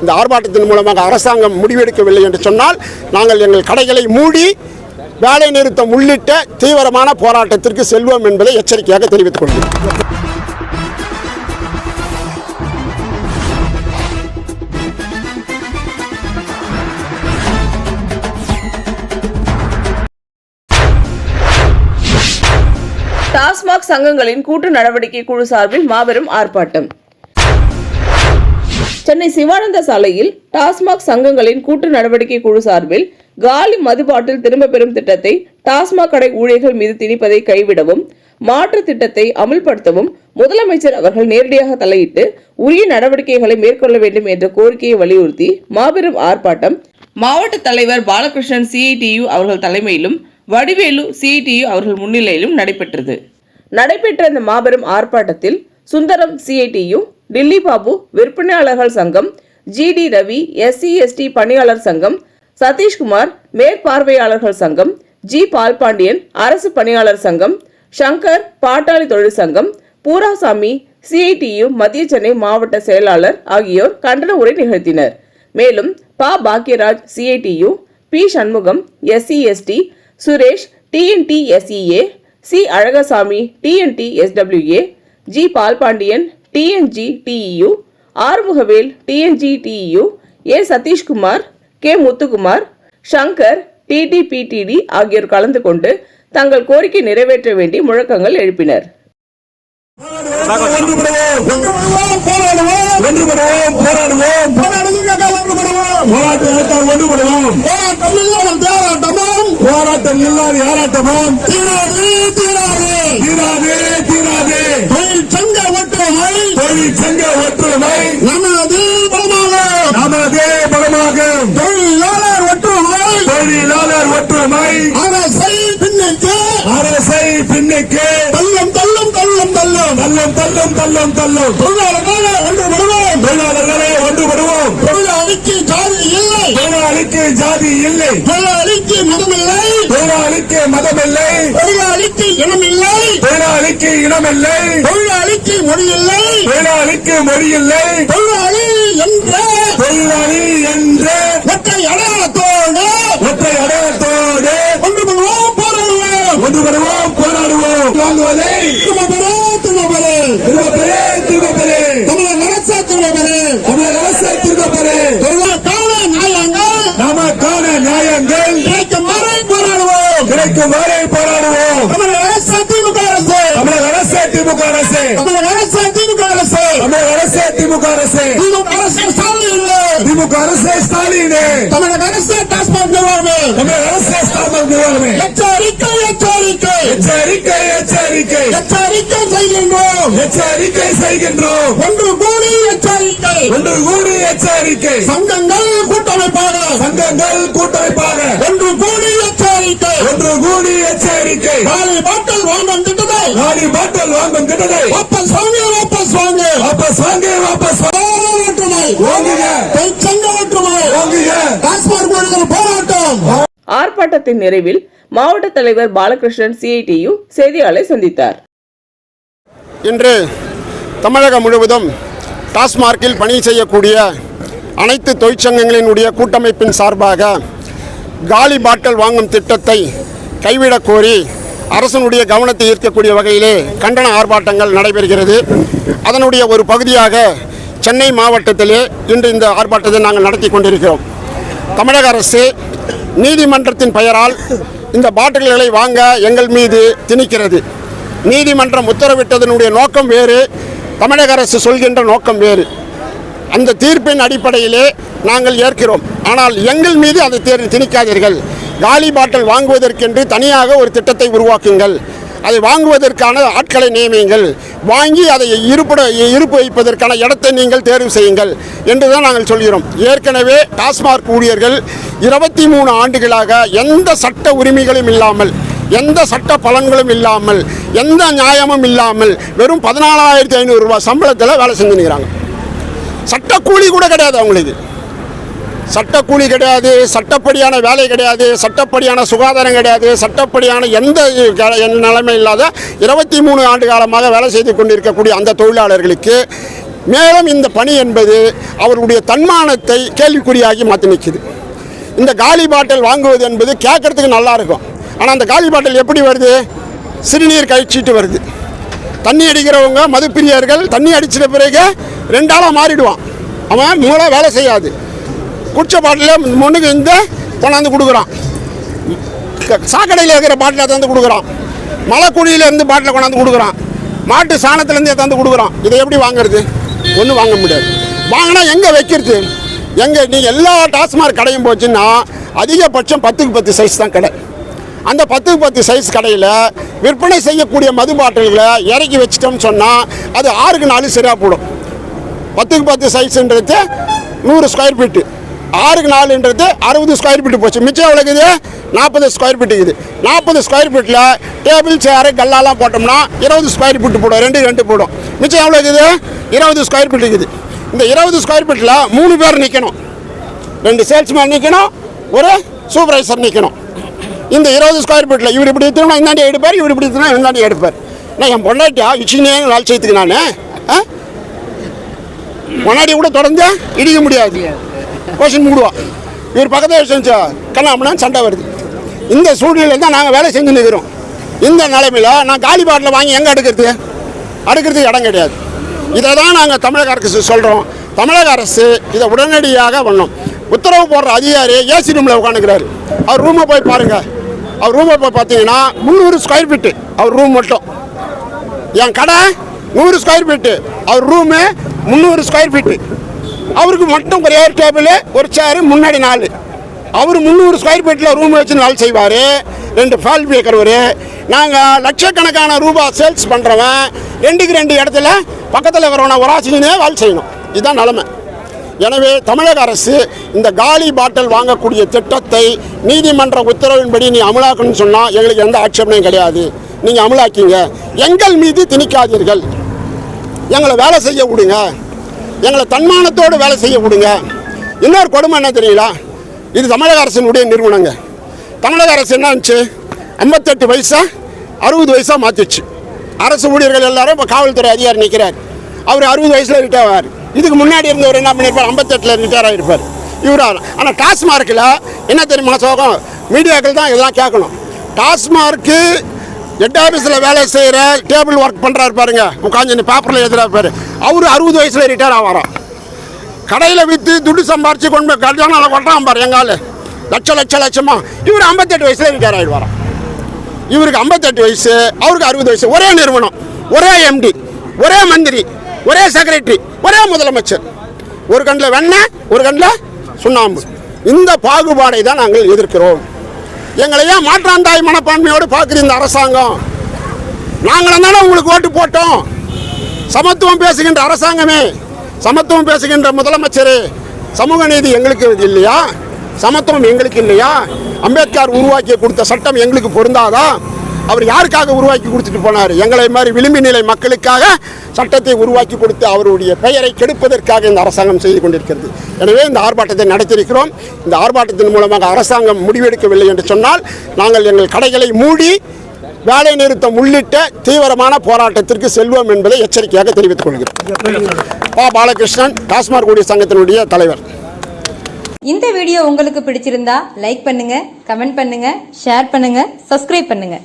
இந்த ஆர்ப்பாட்டத்தின் மூலமாக அரசாங்கம் முடிவெடுக்கவில்லை என்று சொன்னால் நாங்கள் எங்கள் கடைகளை மூடி வேலை நிறுத்தம் உள்ளிட்ட தீவிரமான போராட்டத்திற்கு செல்வோம் என்பதை எச்சரிக்கையாக தெரிவித்துக் கொள்கிறேன். டாஸ்மாக் சங்கங்களின் கூட்டு நடவடிக்கை குழு சார்பில் மாபெரும் ஆர்ப்பாட்டம். சென்னை சிவானந்த சாலையில் டாஸ்மாக் சங்கங்களின் கூட்டு நடவடிக்கை குழு சார்பில் காலி மதுபாட்டில் திரும்ப பெறும் திட்டத்தை டாஸ்மாக் கடை ஊழியர்கள் மீது திணிப்பதை கைவிடவும் மாற்று திட்டத்தை அமல்படுத்தவும் முதலமைச்சர் அவர்கள் நேரடியாக தலையிட்டு உரிய நடவடிக்கைகளை மேற்கொள்ள வேண்டும் என்ற கோரிக்கையை வலியுறுத்தி மாபெரும் ஆர்ப்பாட்டம் மாவட்ட தலைவர் பாலகிருஷ்ணன் சிஐடியு அவர்கள் தலைமையிலும் வடிவேலு சிஐடியு அவர்கள் முன்னிலையிலும் நடைபெற்றது. நடைபெற்ற இந்த மாபெரும் ஆர்ப்பாட்டத்தில் சுந்தரம் சிஐடியு டில்லி பாபு விற்பனையாளர்கள் சங்கம் ஜிடி ரவி எஸ்சி எஸ்டி பணியாளர் சங்கம் சதீஷ்குமார் மேற்பார்வையாளர்கள் சங்கம் ஜி பால்பாண்டியன் அரசு பணியாளர் சங்கம் சங்கர் பாட்டாளி தொழிற்சங்கம் பூராசாமி சிஐடியு மத்திய சென்னை மாவட்ட செயலாளர் ஆகியோர் கண்டன உரை நிகழ்த்தினர். மேலும் பா. Bhagyaraj CITU P. Shanmugam SC ST Suresh TNT SEA C. Alagasamy TNT SWA G Palpandian TNG TEU Arumugavel TNG TEU A Sathishkumar K Muthukumar Shankar TTPTT ஆகியோர் கலந்து கொண்டு தங்கள் கோரிக்கை நிறைவேற்ற வேண்டி முழக்கங்கள் எழுப்பினர். போராட்டம் இல்லாத யாராட்டமும்? தீராது தீராது. தீராது தீராது. தொழில் சங்க ஒற்றுமை. நமது பலமாக. நமது பலமாக. தொழிலாளர் ஒற்றுமை. தொழிலாளர் ஒற்றுமை. அரசை பின்னுக்கு அரசை பின்னுக்கு தள்ளும் தள்ளும் தள்ளும் தள்ளும். தள்ளும் தள்ளும் தள்ளும் தள்ளும். தொழிலாளர்களே ஒன்றுபடுவோம். தொழிலாளர்களே ஒன்றுபடுவோம். தொழிலாளிக்கு ஜாதி இல்லை. தொழிலாளிக்கு ஜாதி இல்லை. தொழிலாளிக்கு மதமில்லை தொழிலாளிக்கு மதமில்லை. தொழிலாளிக்கு இனமில்லை. தொழிலாளிக்கு இனமில்லை. தொழிலாளிக்கு மொழி இல்லை தொழிலாளிக்கு மொழி இல்லை தொழிலாளி என்ற கிடைக்கும் வரை போராடுவோம். தமிழக அரசு திமுக அரசு. தமிழக அரசு திமுக அரசு. தமிழக அரசு திமுக அரசு. தமிழக அரசு திமுக அரசு. திமுக அரசு ஸ்டாலின். இல்லை திமுக அரசு ஸ்டாலின். தமிழக அரசு டாஸ்மாக் நிர்வாகமே. தமிழக அரசு டாஸ்மாக் நிர்வாகமே. எச்சரிக்கை எச்சரிக்கை. எச்சரிக்கை எச்சரிக்கை. எச்சரிக்கை செய்கின்றோம். எச்சரிக்கை செய்கின்றோம். ஒன்று கூடி எச்சரிக்கை. ஒன்று கூடி எச்சரிக்கை. சங்கங்கள் கூட்டமைப்பாக. சங்கங்கள் கூட்டமைப்பாக. ஒன்று கூடி ஒன்று கூடி எச்சரிக்கை. காலி பாட்டல் வாங்கும் திட்டத்தை. காலி பாட்டல் வாங்கும் திட்டத்தை. வாபஸ் வாங்க வாபஸ் வாங்க. வாபஸ் வாங்க வாபஸ் ஒற்றுமை. வாங்குங்க. தொழிற்சங்க ஒற்றுமை. வாங்குங்க. டாஸ்மாக் ஊழியர்கள் போராட்டம். ஆர்ப்பாட்டத்தின் நிறைவில் மாவட்ட தலைவர் பாலகிருஷ்ணன் சிஐடியு செய்தியாளரை சந்தித்தார். இன்று தமிழகம் முழுவதும் டாஸ்மார்க்கில் பணி செய்யக்கூடிய அனைத்து தொழிற்சங்கங்களினுடைய கூட்டமைப்பின் சார்பாக காலி பாட்டில் வாங்கும் திட்டத்தை கைவிடக் கோரி அரசனுடைய கவனத்தை ஈர்க்கக்கூடிய வகையிலே கண்டன ஆர்ப்பாட்டங்கள் நடைபெறுகிறது. அதனுடைய ஒரு பகுதியாக சென்னை மாவட்டத்திலே இன்று இந்த ஆர்ப்பாட்டத்தை நாங்கள் நடத்தி கொண்டிருக்கிறோம். தமிழக அரசு நீதிமன்றத்தின் பெயரால் இந்த பாட்டில்களை வாங்க எங்கள் மீது திணிக்கிறது. நீதிமன்றம் உத்தரவிட்டதனுடைய நோக்கம் வேறு தமிழக அரசு சொல்கின்ற நோக்கம் வேறு. அந்த தீர்ப்பின் அடிப்படையிலே நாங்கள் ஏற்கிறோம். ஆனால் எங்கள் மீது அதை தேர்வு திணிக்காதீர்கள். காலி பாட்டில் வாங்குவதற்கென்று தனியாக ஒரு திட்டத்தை உருவாக்குங்கள். அதை வாங்குவதற்கான ஆட்களை நியமியுங்கள். வாங்கி அதை இருப்பிட இருப்பு வைப்பதற்கான இடத்தை நீங்கள் தேர்வு செய்யுங்கள் என்று தான் நாங்கள் சொல்கிறோம். ஏற்கனவே டாஸ்மாக் ஊழியர்கள் இருபத்தி மூணு ஆண்டுகளாக எந்த சட்ட உரிமைகளும் இல்லாமல் எந்த சட்ட பலன்களும் இல்லாமல் எந்த நியாயமும் இல்லாமல் வெறும் பதினாலாயிரத்தி ஐநூறுரூவா சம்பளத்தில் வேலை செஞ்சுக்கிறாங்க சட்டக்கூலி கூட கிடையாது அவங்களுக்கு சட்டக்கூலி கிடையாது சட்டப்படியான வேலை கிடையாது சட்டப்படியான சுகாதாரம் கிடையாது சட்டப்படியான எந்த நிலைமை இல்லாத இருபத்தி மூணு ஆண்டு காலமாக வேலை செய்து கொண்டிருக்கக்கூடிய அந்த தொழிலாளர்களுக்கு மேலும் இந்த பணி என்பது அவருடைய தன்மானத்தை கேள்விக்குறியாகி மாற்றி நிற்குது இந்த காலி பாட்டில் வாங்குவது என்பது கேட்கறதுக்கு நல்லா இருக்கும். ஆனால் அந்த காலி பாட்டில் எப்படி வருது? சிறுநீர் கழிச்சிட்டு வருது. தண்ணி அடிக்கிறவங்க மதுப்பிரியர்கள் தண்ணி அடிச்சிட்ட பிறகு ரெண்டாளாக மாறிடுவான். அவன் மூளை வேலை செய்யாது. குடிச்ச பாட்டில் மண்ணுக்கு இந்த கொண்டாந்து கொடுக்குறான். சாக்கடையில் இருக்கிற பாட்டில் தந்து கொடுக்குறான். மலைக்குழியில இருந்து பாட்டில் கொண்டாந்து கொடுக்குறான். மாட்டு சாணத்துலேருந்து தந்து கொடுக்குறான். இதை எப்படி வாங்குறது? ஒன்றும் வாங்க முடியாது. வாங்கினா எங்கே வைக்கிறது? எங்கே நீங்கள் எல்லா டாஸ்மார்க் கடையும் போச்சுன்னா அதிகபட்சம் பத்துக்கு பத்து சைஸ் தான் கடை. அந்த பத்துக்கு பத்து சைஸ் கடையில் விற்பனை செய்யக்கூடிய மது பாட்டில்களை இறக்கி வச்சிட்டோம்னு சொன்னால் அது ஆறுக்கு நாலு சரியாக போடும். பத்துக்கு பத்து சைஸ்ன்றது நூறு ஸ்கொயர் ஃபீட்டு ஆறுக்கு நாலுன்றது அறுபது ஸ்கொயர் ஃபீட்டு போச்சு. மிச்சம் எவ்வளோ இருக்குது நாற்பது ஸ்கொயர் ஃபீட் இருக்குது. நாற்பது ஸ்கொயர் ஃபீட்டில் டேபிள் சேரு கல்லாலாம் போட்டோம்னா இருபது ஸ்கொயர் ஃபீட்டு போடும். ரெண்டு ரெண்டு போடும். மிச்சம் எவ்வளோ இருக்குது இருபது ஸ்கொயர் ஃபீட் இருக்குது. இந்த இருபது ஸ்கொயர் ஃபீட்டில் மூணு பேர் நிற்கணும் ரெண்டு சேல்ஸ்மேன் நிற்கணும் ஒரு சூப்பர்வைசர் நிற்கணும் இந்த இருபது ஸ்கொயர் ஃபீட்டில் இவர் இப்படி எடுத்தோம்னா இந்தாண்டி எடுப்பார் இவர் இப்படி எடுத்தோம்னா இந்தாண்டி எடுப்பார். நான் என் பொண்டாட்டியா இச்சினே வேலை செய்யத்துக்கு நான் ஆ? முன்னாடி கூட தொடர்ந்து இடிக்க முடியாது. கொஷின் மூடுவான் இவர் பக்கத்தில் செஞ்சா கண்ணாமனா சண்டை வருது. இந்த சூழ்நிலையில் தான் நாங்கள் வேலை செஞ்சு நிற்கிறோம் இந்த நிலைமையில் நான் காலி பாட்டில் வாங்கி எங்கே அடுக்கிறது? அடுக்கிறதுக்கு இடம் கிடையாது. இதை தான் நாங்கள் தமிழக அரசு சொல்கிறோம் தமிழக அரசு இதை உடனடியாக பண்ணோம் உத்தரவு போடுற அதிகாரி ஏசி ரூமில் உட்காந்துக்கிறாரு அவர் ரூமை போய் பாருங்கள் அவர் ரூமை போய் பார்த்தீங்கன்னா முந்நூறு ஸ்கொயர் ஃபீட்டு அவர் ரூம் மட்டும். என் கடை நூறு ஸ்கொயர் ஃபீட்டு அவர் ரூமு முந்நூறு ஸ்கொயர் ஃபீட்டு அவருக்கு மட்டும் ஒரு ஏர் டேபிள் ஒரு சேரு முன்னாடி நாலு. அவர் முந்நூறு ஸ்கொயர் ஃபீட்டில் ரூம் வச்சு வேலை செய்வார். ரெண்டு ஃபால் பேக்கர் நாங்கள் லட்சக்கணக்கான ரூபா சேல்ஸ் பண்ணுறவன் ரெண்டுக்கு ரெண்டு இடத்துல பக்கத்தில் இருக்கிறவனை உராசினே வேலை செய்யணும். இதுதான் நிலமை. எனவே தமிழக அரசு இந்த காலி பாட்டில் வாங்கக்கூடிய திட்டத்தை நீதிமன்ற உத்தரவின்படி நீ அமலாக்கணும்னு சொன்னால் எங்களுக்கு எந்த ஆட்சேபனையும் கிடையாது. நீங்கள் அமலாக்கிங்க. எங்கள் மீது திணிக்காதீர்கள். எங்களை வேலை செய்ய விடுங்க. எங்களை தன்மானத்தோடு வேலை செய்ய விடுங்க. இன்னொரு கொடுமை என்ன தெரியுங்களா? இது தமிழக அரசினுடைய நிறுவனங்க. தமிழக அரசு என்ன இருந்துச்சு? ஐம்பத்தெட்டு வயசா அறுபது வயசாக மாற்றிச்சு அரசு ஊழியர்கள் எல்லாரும் இப்போ காவல்துறை அதிகாரி நிற்கிறார் அவர் அறுபது வயசில் ரிட்டையர் ஆவார். இதுக்கு முன்னாடி இருந்தவர் என்ன பண்ணியிருப்பார் ஐம்பத்தெட்டில் ரிட்டையர் ஆகிருப்பார் இவர் ஆனால் டாஸ்மார்க்கில் என்ன தெரியுமா சோகம்? மீடியாக்கள் தான் இதெல்லாம் கேட்கணும். டாஸ்மார்க்கு ஹெட் ஆஃபீஸில் வேலை செய்கிற டேபிள் ஒர்க் பண்ணுறாரு பாருங்க. உட்காந்து பேப்பரில் எழுதுறாரு பாரு. அவர் அறுபது வயசில் ரிட்டையர் ஆவாராம் கடையில் விற்று துட்டு சம்பாரிச்சு கொண்டு போய் கல்யாணம் கொட்டான் பாரு எங்கால் லட்ச லட்ச லட்சமாக இவர் ஐம்பத்தெட்டு வயசில் ரிட்டையர் ஆகிடுவாராம் இவருக்கு ஐம்பத்தெட்டு வயசு அவருக்கு அறுபது வயசு. ஒரே நிறுவனம் ஒரே எம்டி ஒரே மந்திரி ஒரே செக்ரட்டரி ஒரே முதலமைச்சர். ஒரு கண்ணில் வெண்ணெய் ஒரு கண்ணில் சுண்ணாம்பு. இந்த பாகுபாடை தான் நாங்கள் எதிர்க்கிறோம். எங்களை ஏன் மாற்றாந்தாய் மனப்பான்மையோடு பார்க்குற இந்த அரசாங்கம்? நாங்களும் தானே உங்களுக்கு ஓட்டு போட்டோம். சமத்துவம் பேசுகின்ற அரசாங்கமே சமத்துவம் பேசுகின்ற முதலமைச்சரே சமூக நீதி எங்களுக்கு இல்லையா? சமத்துவம் எங்களுக்கு இல்லையா? அம்பேத்கர் உருவாக்கி கொடுத்த சட்டம் எங்களுக்கு பொருந்தாதான் அவர் யாருக்காக உருவாக்கி கொடுத்துட்டு போனார்? எங்களை மாதிரி விளிம்பு நிலை மக்களுக்காக சட்டத்தை உருவாக்கி கொடுத்து அவருடைய பெயரை கெடுப்பதற்காக இந்த அரசாங்கம் செய்து கொண்டிருக்கிறது. எனவே இந்த ஆர்ப்பாட்டத்தை நடத்தியிருக்கிறோம். இந்த ஆர்ப்பாட்டத்தின் மூலமாக அரசாங்கம் முடிவெடுக்கவில்லை என்று சொன்னால் நாங்கள் எங்கள் கடைகளை மூடி வேலை நிறுத்தம் உள்ளிட்ட தீவிரமான போராட்டத்திற்கு செல்வோம் என்பதை எச்சரிக்கையாக தெரிவித்துக் கொள்கிறோம். பா. பாலகிருஷ்ணன் டாஸ்மாக் ஊழியர் சங்கத்தினுடைய தலைவர். இந்த வீடியோ உங்களுக்கு பிடிச்சிருந்தா லைக் பண்ணுங்க கமெண்ட் பண்ணுங்க ஷேர் பண்ணுங்க சப்ஸ்கிரைப் பண்ணுங்க.